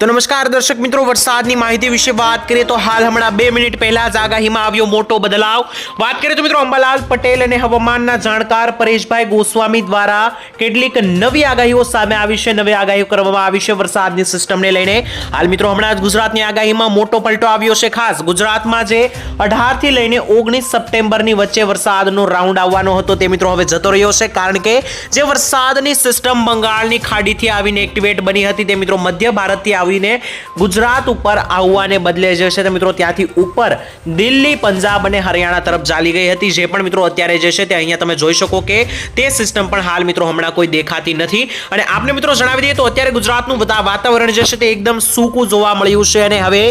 તો નમસ્કાર દર્શક મિત્રો, વરસાદની માહિતી વિશે વાત કરીએ તો હાલ હમણાં બે મિનિટ પહેલા જ આગાહીમાં આવ્યો મોટો બદલાવ. વાત કરીએ તો મિત્રો, અંબાલાલ પટેલ અને હવામાનના જાણકાર પરેશભાઈ ગોસ્વામી દ્વારા કેટલીક નવી આગાહીઓ સામે આવી છે. નવી આગાહીઓ કરવામાં આવી છે વરસાદની સિસ્ટમને લઈને. હાલ મિત્રો, હમણાં જ ગુજરાતની આગાહીમાં મોટો પલટો આવ્યો છે ખાસ. ગુજરાતમાં જે અઢારથી લઈને ઓગણીસ સપ્ટેમ્બરની વચ્ચે વરસાદનો રાઉન્ડ આવવાનો હતો તે મિત્રો હવે જતો રહ્યો છે, કારણ કે જે વરસાદની સિસ્ટમ બંગાળની ખાડીથી આવીને એક્ટિવેટ બની હતી તે મિત્રો મધ્ય ભારતથી આવીને ગુજરાત ઉપર આવવાને બદલે જે છે તે મિત્રો ત્યાંથી ઉપર દિલ્હી, પંજાબ અને હરિયાણા તરફ ચાલી ગઈ હતી. જે પણ મિત્રો અત્યારે જે છે તે અહીંયા તમે જોઈ શકો કે તે સિસ્ટમ પણ હાલ મિત્રો હમણાં કોઈ દેખાતી નથી. અને આપને મિત્રો જણાવી દઈએ તો અત્યારે ગુજરાતનું બધા વાતાવરણ જે છે તે એકદમ સૂકું જોવા મળ્યું છે અને હવે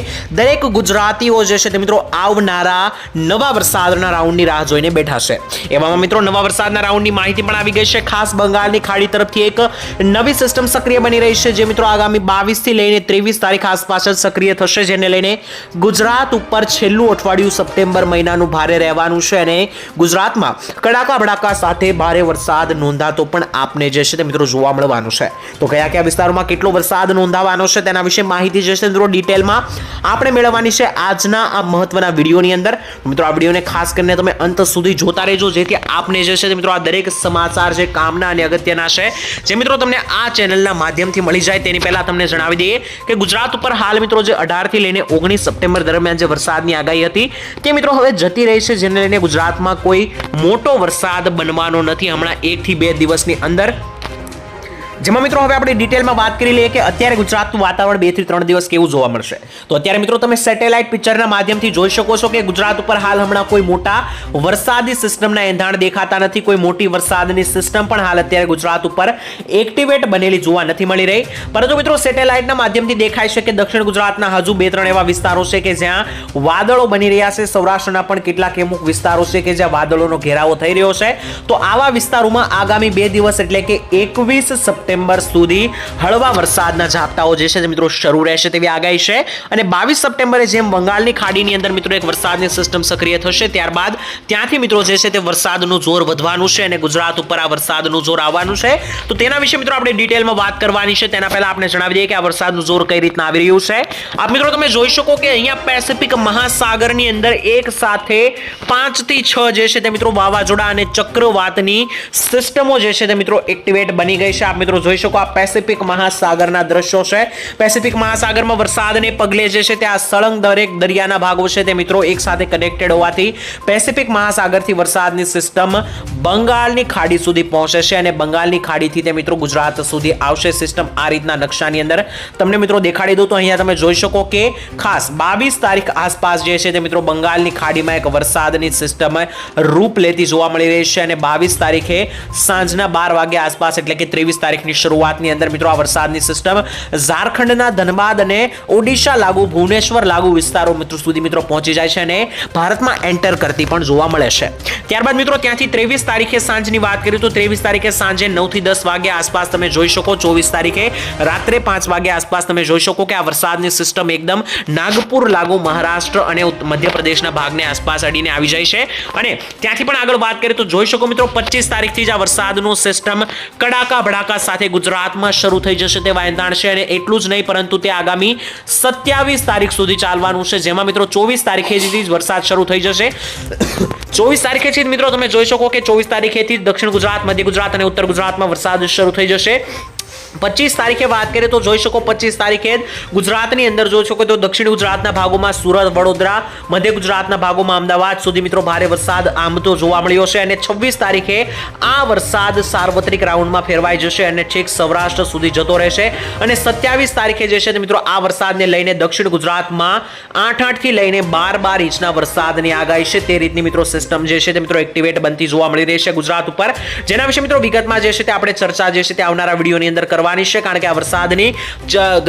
દરેક ગુજરાતીઓ જે છે તે મિત્રો આવનારા નવા વરસાદના રાઉન્ડની રાહ જોઈને બેઠા છે. એવામાં મિત્રો નવા વરસાદના રાઉન્ડની માહિતી પણ આવી ગઈ છે. ખાસ બંગાળની ખાડી તરફથી એક નવી સિસ્ટમ સક્રિય બની રહી છે. જે મિત્રો આગામી બાવીસથી લઈને ત્રેવીસ તારીખ આસપાસ જ સક્રિય થશે, જેને લઈને ગુજરાત ઉપર છેલ્લું અઠવાડિયું સપ્ટેમ્બર મહિનાનું ભારે રહેવાનું છે અને ગુજરાતમાં કડાકા ભડાકા સાથે ભારે વરસાદ નોંધાતો પણ આપને જે છે તે મિત્રો જોવા મળવાનું છે. તો કયા કયા વિસ્તારોમાં કેટલો વરસાદ નોંધાવાનો છે તેના વિશે માહિતી જે છે મિત્રો ડિટેલમાં આપણે મેળવવાની છે આજના આ મહત્વના વિડીયોની અંદર. મિત્રો આ વિડીયોને ખાસ કરીને તમે અંત સુધી જોતા રહેજો, જેથી આપને જે છે મિત્રો આ દરેક સમાચાર છે કામના અને અગત્યના છે, જે મિત્રો તમને આ ચેનલના માધ્યમથી મળી જાય તેની પહેલાં તમને જણાવી દઈએ કે ગુજરાત ઉપર હાલ મિત્રો જે અઢારથી લઈને ઓગણીસ સપ્ટેમ્બર દરમિયાન જે વરસાદની આગાહી હતી, તે મિત્રો હવે જતી રહી છે, જેને લઈને ગુજરાતમાં કોઈ મોટો વરસાદ બનવાનો નથી. હમણાં એકથી બે દિવસની અંદર જેમાં મિત્રો હવે આપણે ડિટેલમાં વાત કરી લઈએ કે અત્યારે ગુજરાતનું વાતાવરણ બેથી ત્રણ દિવસ કેવું જોવા મળશે. તો અત્યારે મિત્રો તમે સેટેલાઇટ પિક્ચરના માધ્યમથી જોઈ શકો છો કે ગુજરાત ઉપર હાલ હમણાં કોઈ મોટા વરસાદી સિસ્ટમના એંધાણ દેખાતા નથી, કોઈ મોટી વરસાદની સિસ્ટમ પણ હાલ અત્યારે ગુજરાત ઉપર એક્ટિવેટ બનેલી જોવા નથી મળી રહી. પરંતુ મિત્રો સેટેલાઇટના માધ્યમથી દેખાય છે કે દક્ષિણ ગુજરાતના હજુ બે ત્રણ એવા વિસ્તારો છે કે જ્યાં વાદળો બની રહ્યા છે. સૌરાષ્ટ્રના પણ કેટલાક અમુક વિસ્તારો છે કે જ્યાં વાદળોનો ઘેરાવો થઈ રહ્યો છે. તો આવા વિસ્તારોમાં આગામી બે દિવસ એટલે કે એકવીસ સપ્ટેમ્બર સુધી હળવા વરસાદના ઝાપટાઓ જે છે મિત્રો શરૂ રહેશે તેવી આગાહી છે. અને બાવીસ સપ્ટેમ્બરે જેમ બંગાળની ખાડીની અંદર મિત્રો એક વરસાદની સિસ્ટમ સક્રિય થશે, ત્યારબાદ ત્યાંથી મિત્રો જે છે તે વરસાદનું જોર વધવાનું છે અને ગુજરાત ઉપર આ વરસાદનું જોર આવવાનું છે. તો તેના વિશે મિત્રો આપણે ડિટેલમાં વાત કરવાની છે. તેના પહેલા આપણે જણાવી દઈએ કે આ વરસાદનું જોર કઈ રીતના આવી રહ્યું છે. આપ મિત્રો તમે જોઈ શકો કે અહીંયા પેસિફિક મહાસાગરની અંદર એક સાથે પાંચથી છ જે છે તે મિત્રો વાવાઝોડા અને ચક્રવાતની સિસ્ટમો જે છે તે મિત્રો એક્ટિવેટ બની ગઈ છે. આપ મિત્રો જોઈ શકો આ પેસિફિક મહાસાગરના દ્રશ્યો છે. પેસિફિક મહાસાગરમાં વરસાદને પગલે જે છે તે આ સળંગ દરેક દરિયાના ભાગો છે તે મિત્રો એક સાથે કનેક્ટેડ હોવાથી પેસિફિક મહાસાગરથી વરસાદની સિસ્ટમ બંગાળની ખાડી સુધી પહોંચે છે અને બંગાળની ખાડીથી તે મિત્રો ગુજરાત સુધી આવશે. સિસ્ટમ આ રીતના નકશાની અંદર તમને મિત્રો દેખાડી દઉં તો અહીંયા તમે જોઈ શકો કે ખાસ બાવીસ તારીખ આસપાસ જે છે તે મિત્રો બંગાળની ખાડીમાં એક વરસાદની સિસ્ટમ રૂપ લેતી જોવા મળી રહી છે અને બાવીસ તારીખે સાંજના બાર વાગ્યા આસપાસ એટલે કે ત્રેવીસ તારીખની શરૂઆતની અંદર મિત્રો આ વરસાદની સિસ્ટમ ઝારખંડના ધનબાદ અને ઓડિશા લાગુ, ભુવનેશ્વર લાગુ વિસ્તારો મિત્રો સુધી મિત્રો પહોંચી જાય છે અને ભારતમાં એન્ટર કરતી પણ જોવા મળે છે. ત્યારબાદ મિત્રો ત્યાંથી ત્રેવીસ તારીખે સાંજની વાત કરીએ તો ત્રેવીસ તારીખે સાંજે નવથી દસ વાગ્યા આસપાસ તમે જોઈ શકો, ચોવીસ તારીખે રાત્રે પાંચ વાગ્યા આસપાસ તમે જોઈ શકો કે આ વરસાદની સિસ્ટમ એકદમ નાગપુર લાગુ, મહારાષ્ટ્ર અને મધ્યપ્રદેશના ભાગને આસપાસ અડીને આવી જાય છે. અને ત્યાંથી પણ આગળ વાત કરીએ તો જોઈ શકો મિત્રો પચીસ તારીખથી જ આ વરસાદનું સિસ્ટમ કડાકા ભડાકા સાથે ગુજરાતમાં શરૂ થઈ જશે તે એંધાણ છે અને એટલું જ નહીં, પરંતુ તે આગામી સત્યાવીસ તારીખ સુધી ચાલવાનું છે. જેમાં મિત્રો ચોવીસ તારીખેથી જ વરસાદ શરૂ થઈ જશે. ચોવીસ તારીખેથી જ મિત્રો તમે જોઈ શકો કે ચોવીસ તારીખેથી દક્ષિણ ગુજરાત, મધ્ય ગુજરાત અને ઉત્તર ગુજરાતમાં વરસાદ શરૂ થઈ જશે. પચીસ તારીખે વાત કરીએ તો જોઈ શકો પચીસ તારીખે ગુજરાતની અંદર જોઈ શકો તો દક્ષિણ ગુજરાતના ભાગોમાં સુરત, વડોદરા, મધ્ય ગુજરાતના ભાગોમાં અમદાવાદ સુધી મિત્રો ભારે વરસાદ આમ તો જોવા મળ્યો છે અને છવ્વીસ તારીખે આ વરસાદ સાર્વત્રિક રાઉન્ડમાં ફેરવાઈ જશે અને છેક સૌરાષ્ટ્ર સુધી જતો રહેશે અને સત્યાવીસ તારીખે જે છે મિત્રો આ વરસાદને લઈને દક્ષિણ ગુજરાતમાં આઠ આઠથી લઈને બાર બાર ઇંચના વરસાદની આગાહી છે. તે રીતની મિત્રો સિસ્ટમ જે છે તે મિત્રો એક્ટિવેટ બનતી જોવા મળી રહી છે ગુજરાત ઉપર. જેના વિશે મિત્રો વિગતમાં જે છે તે આપણે ચર્ચા જે છે તે આવનારા વિડીયોની અંદર કરવાની છે કારણ કે આ વરસાદની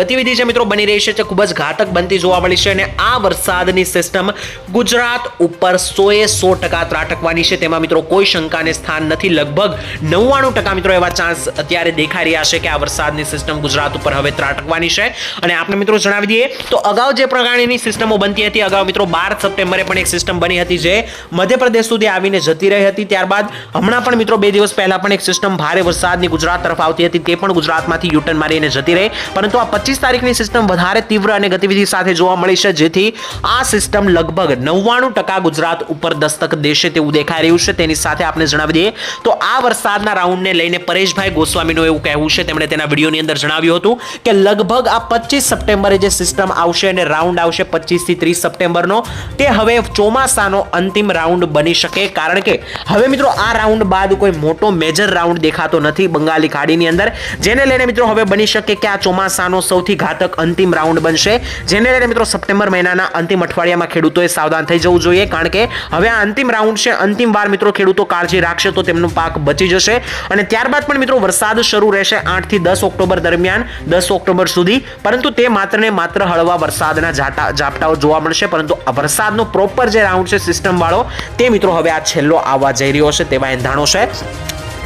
ગતિવિધિ જે મિત્રો બની રહી છે ખૂબ જ ઘાતક બનતી જોવા મળી છે અને આ વરસાદની સિસ્ટમ ગુજરાત ઉપર સોએ સો ટકા ત્રાટકવાની છે. તેમાં મિત્રો કોઈ શંકાને સ્થાન નથી. લગભગ નવ્વાણું ટકા મિત્રો એવા ચાન્સ અત્યારે દેખાઈ રહ્યા છે કે આ વરસાદની સિસ્ટમ ગુજરાત ઉપર હવે ત્રાટકવાની છે. અને આપણે મિત્રો જણાવી દઈએ તો અગાઉ જે પ્રકારની સિસ્ટમો બનતી હતી, અગાઉ મિત્રો બાર સપ્ટેમ્બરે પણ એક સિસ્ટમ બની હતી જે મધ્યપ્રદેશ સુધી આવીને જતી રહી હતી. ત્યારબાદ હમણાં પણ મિત્રો બે દિવસ પહેલા પણ એક સિસ્ટમ ભારે વરસાદની ગુજરાત તરફ આવતી હતી. તે પણ ગુજરાત ગુજરાતમાંથી યુટર્ન મારીને જતી રહે. પરંતુ આ પચીસ તારીખની સિસ્ટમ વધારે તીવ્ર અને ગતિવિધિ સાથે જોવા મળી છે, જેથી આ સિસ્ટમ લગભગ નવ્વાણું ટકા ગુજરાત ઉપર દસ્તક દેશે તેવું દેખાઈ રહ્યું છે. તેની સાથે આપણે જણાવી દઈએ તો આ વરસાદના રાઉન્ડને લઈને પરેશભાઈ ગોસ્વામીનું એવું કહેવું છે. તેમણે તેના વિડીયોની અંદર જણાવ્યું હતું કે લગભગ આ પચીસ સપ્ટેમ્બરે જે સિસ્ટમ આવશે અને રાઉન્ડ આવશે પચીસથી ત્રીસ સપ્ટેમ્બરનો, તે હવે ચોમાસાનો અંતિમ રાઉન્ડ બની શકે. કારણ કે હવે મિત્રો આ રાઉન્ડ બાદ કોઈ મોટો મેજર રાઉન્ડ દેખાતો નથી. બંગાળી ખાડીની અંદર, જેને લઈને મિત્રો હવે બની શકે કે આ ચોમાસાનો સૌથી ઘાતક અંતિમ રાઉન્ડ બનશે, જેને લઈને મિત્રો સપ્ટેમ્બર મહિનાના અંતિમ અઠવાડિયામાં ખેડૂતોએ સાવધાન થઈ જવું જોઈએ, કારણ કે હવે આ અંતિમ રાઉન્ડ છે, અંતિમ વાર મિત્રો ખેડૂતો કાળજી રાખશે તો તેમનો પાક બચી જશે. અને ત્યારબાદ પણ મિત્રો વરસાદ શરૂ રહેશે આઠથી દસ ઓક્ટોબર દરમિયાન, દસ ઓક્ટોબર સુધી. પરંતુ તે માત્ર ને માત્ર હળવા વરસાદના ઝાટા ઝાપટાઓ જોવા મળશે, પરંતુ વરસાદનો પ્રોપર જે રાઉન્ડ છે સિસ્ટમ વાળો, તે મિત્રો હવે આ છેલ્લો આવવા જઈ રહ્યો છે, તેવા એંધાણો છે.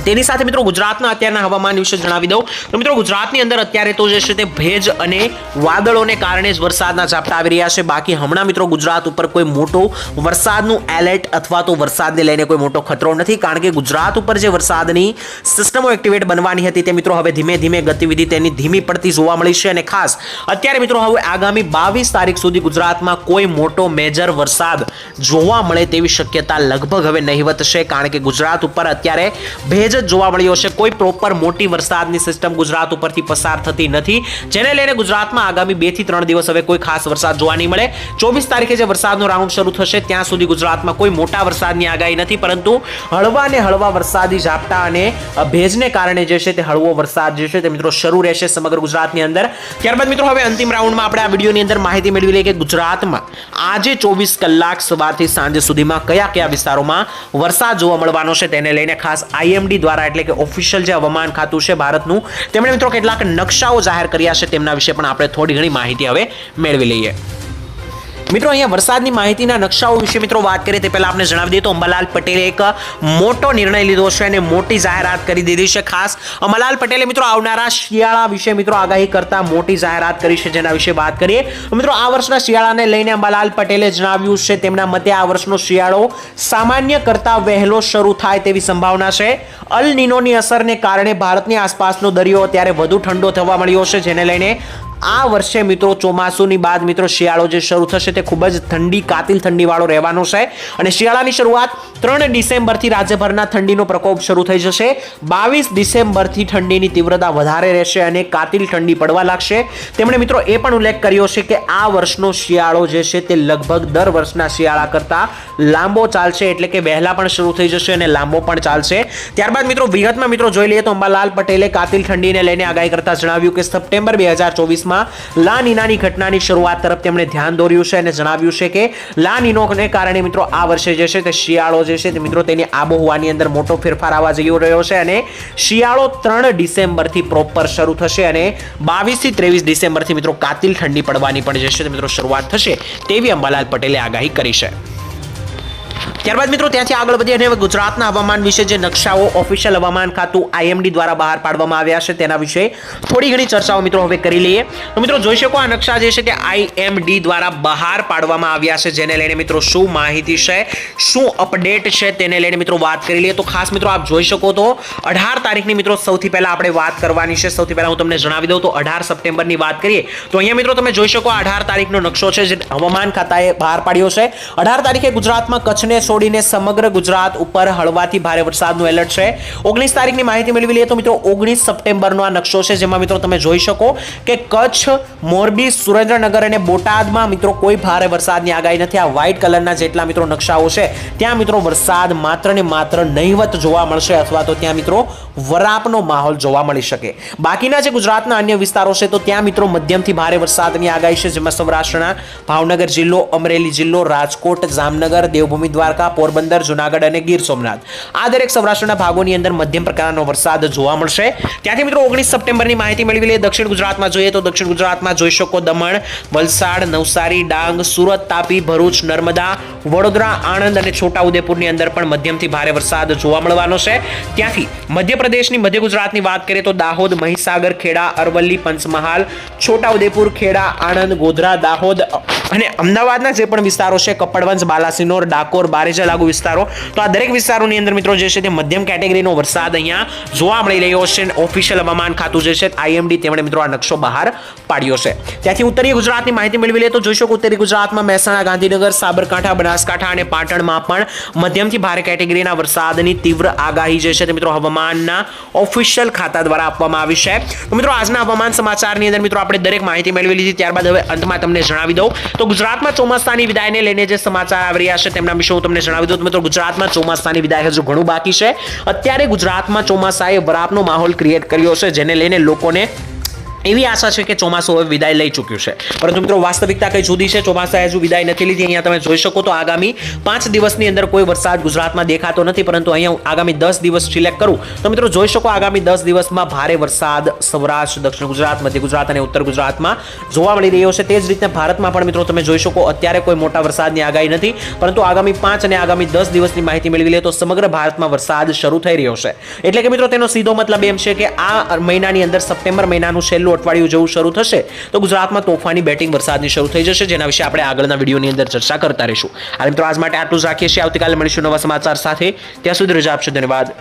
તેની સાથે મિત્રો ગુજરાતના અત્યારના હવામાન વિશે જણાવી દઉં. તો મિત્રો ગુજરાતની અંદર અત્યારે તો જે છે તે ભેજ અને વાદળોને કારણે જ વરસાદના ઝાપટા આવી રહ્યા છે. બાકી હમણાં મિત્રો ગુજરાત ઉપર કોઈ મોટો વરસાદનું એલર્ટ અથવા તો વરસાદને લઈને કોઈ મોટો ખતરો નથી. કારણ કે ગુજરાત ઉપર જે વરસાદની સિસ્ટમો એક્ટિવેટ બનવાની હતી તે મિત્રો હવે ધીમે ધીમે ગતિવિધિ તેની ધીમી પડતી જોવા મળી છે. અને ખાસ અત્યારે મિત્રો હવે આગામી બાવીસ તારીખ સુધી ગુજરાતમાં કોઈ મોટો મેજર વરસાદ જોવા મળે તેવી શક્યતા લગભગ હવે નહીવત છે. કારણ કે ગુજરાત ઉપર અત્યારે ભેજ જ જોવા મળ્યો છે. કોઈ પ્રોપર મોટી વરસાદની સિસ્ટમ ગુજરાત ઉપરથી પસાર થતી નથી. જેને લઈને ગુજરાતમાં આગામી બેથી ત્રણ દિવસ હવે કોઈ ખાસ વરસાદ જોવા નહીં મળે. ચોવીસ તારીખે જે વરસાદનો રાઉન્ડ શરૂ થશે, ત્યાં સુધી ગુજરાતમાં કોઈ મોટા વરસાદની આગાહી નથી. પરંતુ હળવા ને હળવા વરસાદી ઝાપટા અને ભેજને કારણે જે છે તે હળવો વરસાદ જે છે તે મિત્રો શરૂ રહેશે સમગ્ર ગુજરાતની અંદર. ત્યારબાદ મિત્રો હવે અંતિમ રાઉન્ડમાં આપણે આ વિડીયોની અંદર માહિતી મેળવી લઈએ કે ગુજરાતમાં આજે ચોવીસ કલાક સવારથી સાંજ સુધીમાં કયા કયા વિસ્તારોમાં વરસાદ જોવા મળવાનો છે તેને લઈને ખાસ આઈએમડી દ્વારા એટલે કે ઓફિશિયલ જે હવામાન ખાતું છે ભારતનું, તેમણે મિત્રો કેટલાક નકશાઓ જાહેર કર્યા છે તેમના વિશે પણ આપણે થોડી ઘણી માહિતી હવે મેળવી લઈએ. મિત્રો, અહીંયા વરસાદની માહિતીના નકશાઓ વિશે મિત્રો વાત કરીએ તે પહેલાં આપણે જણાવી દઈએ તો અંબાલાલ પટેલે એક મોટો નિર્ણય લીધો છે અને મોટી જાહેરાત કરી દીધી છે. ખાસ અંબાલાલ પટેલે મિત્રો આવનારા શિયાળા વિશે મિત્રો આગાહી કરતા મોટી જાહેરાત કરી છે જેના વિશે વાત કરીએ. મિત્રો, આ વર્ષના શિયાળાને લઈને અંબાલાલ પટેલે જણાવ્યું છે, તેમના મતે આ વર્ષનો શિયાળો સામાન્ય કરતાં વહેલો શરૂ થાય તેવી સંભાવના છે. અલ નિનોની અસરને કારણે ભારતની આસપાસનો દરિયો અત્યારે વધુ ઠંડો થવા મળ્યો છે, જેને લઈને આ વર્ષે મિત્રો ચોમાસુની બાદ મિત્રો શિયાળો જે શરૂ થશે તે ખૂબ જ ઠંડી, કાતિલ ઠંડીવાળો રહેવાનો છે. અને શિયાળાની શરૂઆત ત્રણ ડિસેમ્બરથી રાજ્યભરના ઠંડીનો પ્રકોપ શરૂ થઈ જશે. બાવીસ ડિસેમ્બરથી ઠંડીની તીવ્રતા વધારે રહેશે અને કાતિલ ઠંડી પડવા લાગશે. તેમણે મિત્રો એ પણ ઉલ્લેખ કર્યો છે કે આ વર્ષનો શિયાળો જે છે તે લગભગ દર વર્ષના શિયાળા કરતાં લાંબો ચાલશે એટલે કે વહેલા પણ શરૂ થઈ જશે અને લાંબો પણ ચાલશે. ત્યારબાદ મિત્રો વિગતમાં મિત્રો જોઈ લઈએ તો અંબાલાલ પટેલે કાતિલ ઠંડીને લઈને આગાહી કરતા જણાવ્યું કે સપ્ટેમ્બર બે હજાર ચોવીસમાં લા નીનાની ઘટનાની શરૂઆત તરફ તેમણે ધ્યાન દોર્યું છે અને જણાવ્યું છે કે લા નીનોને કારણે મિત્રો આ વર્ષે જે છે તે શિયાળો જે છે તે મિત્રો તેની આબોહવાની અંદર મોટો ફેરફાર આવવા જઈ રહ્યો છે અને શિયાળો ત્રણ ડિસેમ્બરથી પ્રોપર શરૂ થશે અને બાવીસથી ત્રેવીસ ડિસેમ્બરથી મિત્રો કાતિલ ઠંડી પડવાની પણ જે છે મિત્રો શરૂઆત થશે તેવી અંબાલાલ પટેલે આગાહી કરી છે. ત્યારબાદ મિત્રો, ત્યાંથી આગળ વધીએ અને ગુજરાતના હવામાન વિશે જે નકશાઓ ઓફિશિયલ હવામાન ખાતું આઈએમડી દ્વારા બહાર પાડવામાં આવ્યા છે, તેના વિશે થોડી ઘણી ચર્ચાઓ મિત્રો હવે કરી લઈએ. તો મિત્રો, જોઈ શકો આ નકશા જે છે તે આઈએમડી દ્વારા બહાર પાડવામાં આવ્યા છે, જેને લઈને મિત્રો શું માહિતી છે, શું અપડેટ છે તેને લઈને મિત્રો વાત કરી લઈએ. તો ખાસ મિત્રો, આપ જોઈ શકો તો અઢાર તારીખની મિત્રો સૌથી પહેલાં આપણે વાત કરવાની છે. સૌથી પહેલાં હું તમને જણાવી દઉં તો અઢાર સપ્ટેમ્બરની વાત કરીએ. તો અહીંયા મિત્રો, તમે જોઈ શકો અઢાર તારીખનો નકશો છે, જે હવામાન ખાતાએ બહાર પાડ્યો છે. અઢાર તારીખે ગુજરાતમાં કચ્છને છોડીને સમગ્ર ગુજરાત ઉપર હળવાથી ભારે વરસાદનું એલર્ટ છે. ઓગણીસ તારીખની માહિતી મેળવી લઈએ તો મિત્રો ઓગણીસ સપ્ટેમ્બરનો આ નકશો છે, જેમાં મિત્રો તમે જોઈ શકો કે કચ્છ, મોરબી, સુરેન્દ્રનગર અને બોટાદમાં મિત્રો કોઈ ભારે વરસાદની આગાહી નથી. આ વ્હાઇટ કલરના જેટલા મિત્રો નકશાઓ છે, ત્યાં મિત્રો વરસાદ માત્ર ને માત્ર નહિવત જોવા મળશે અથવા તો ત્યાં મિત્રો વરાપનો માહોલ જોવા મળી શકે. બાકીના જે ગુજરાતના અન્ય વિસ્તારો છે, તો ત્યાં મિત્રો મધ્યમથી ભારે વરસાદની આગાહી છે, જેમાં સૌરાષ્ટ્રના ભાવનગર જિલ્લો, અમરેલી જિલ્લો, રાજકોટ, જામનગર, દેવભૂમિ દ્વારકા પોરબંદર, જુનાગઢ અને ગીર સોમનાથ. આ દરેક સૌરાષ્ટ્રના ભાગોની અંદર મધ્યમ પ્રકારનો વરસાદ જોવા મળશે. ત્યાંથી મિત્રો ઓગણીસ સપ્ટેમ્બરની માહિતી મેળવી લઈએ. દક્ષિણ ગુજરાતમાં જોઈએ તો દક્ષિણ ગુજરાતમાં જોઈ શકો દમણ, વલસાડ, નવસારી, ડાંગ, સુરત, તાપી, ભરૂચ, નર્મદા, વડોદરા, આણંદ અને છોટાઉદેપુરની અંદર પણ મધ્યમથી ભારે વરસાદ જોવા મળવાનો છે. ત્યાંથી મધ્યપ્રદેશની મધ્ય ગુજરાતની વાત કરીએ તો દાહોદ, મહીસાગર, ખેડા, અરવલ્લી, પંચમહાલ, છોટાઉદેપુર, ખેડા, આણંદ, ગોધરા, દાહોદ અને અમદાવાદના જે પણ વિસ્તારો છે, કપડવંજ, બાલાસિનોર, ડાકોર, બારેજા લાગુ વિસ્તારો, તો આ દરેક વિસ્તારોની અંદર મિત્રો જે છે તે મધ્યમ કેટેગરીનો વરસાદ અહીંયા જોવા મળી રહ્યો છે ઓફિશિયલ હવામાન ખાતું જે છે આઈએમડી તેમણે મિત્રો આ નકશો બહાર પાડ્યો છે. ત્યાંથી ઉત્તરીય ગુજરાતની માહિતી મેળવી લે તો જોઈ શકો ઉત્તરી ગુજરાતમાં મહેસાણા, ગાંધીનગર, સાબરકાંઠા, બનાસકાંઠા અને પાટણમાં પણ મધ્યમથી ભારે કેટેગરીના વરસાદની તીવ્ર આગાહી જે છે તે મિત્રો હવામાનના ઓફિશિયલ ખાતા દ્વારા આપવામાં આવી છે. તો મિત્રો, આજના હવામાન સમાચારની અંદર મિત્રો આપણે દરેક માહિતી મેળવી લીધી, ત્યારબાદ હવે અંતમાં તમને જણાવી દઉં. તો ગુજરાતમાં ચોમાસાની વિદાયને લઈને જે સમાચાર આવી રહ્યા છે તેમના વિશે હું તમને જણાવી દઉં. તો મિત્રો, ગુજરાતમાં ચોમાસાની વિદાય હજુ ઘણું બાકી છે. અત્યારે ગુજરાતમાં ચોમાસાએ વરાપનો માહોલ ક્રિએટ કર્યો છે, જેને લઈને લોકોને એવી આશા છે કે ચોમાસું હવે વિદાય લઈ ચૂક્યું છે. પરંતુ મિત્રો, વાસ્તવિકતા કઈ જુદી છે? ચોમાસાએ હજુ વિદાય નથી લીધી. અહીંયા તમે જોઈ શકો તો આગામી પાંચ દિવસની અંદર કોઈ વરસાદ ગુજરાતમાં દેખાતો નથી, પરંતુ અહીંયા આગામી દસ દિવસ સિલેક્ટ કરું. તો મિત્રો, જોઈ શકો આગામી દસ દિવસમાં ભારે વરસાદ સૌરાષ્ટ્ર, દક્ષિણ ગુજરાત, મધ્ય ગુજરાત અને ઉત્તર ગુજરાતમાં જોવા મળી રહ્યો છે. તે જ રીતે ભારતમાં પણ મિત્રો, તમે જોઈ શકો અત્યારે કોઈ મોટા વરસાદની આગાહી નથી, પરંતુ આગામી પાંચ અને આગામી દસ દિવસની માહિતી મેળવી લે તો સમગ્ર ભારતમાં વરસાદ શરૂ થઈ રહ્યો છે. એટલે કે મિત્રો, તેનો સીધો મતલબ એમ છે કે આ મહિનાની અંદર સપ્ટેમ્બર મહિનાનું છેલ્લું અઠવાડિયું જેવું શરૂ થશે, તો ગુજરાતમાં તોફાની બેટિંગ વરસાદની શરૂ થઈ જશે, જેના વિશે આપણે આગળના વિડીયોની અંદર ચર્ચા કરતા રહીશું. આ મિત્રો આજ માટે આટલું જ રાખીએ છીએ. આવતીકાલે મળીશું નવા સમાચાર સાથે. ત્યાં સુધી રજા આપશો. ધન્યવાદ.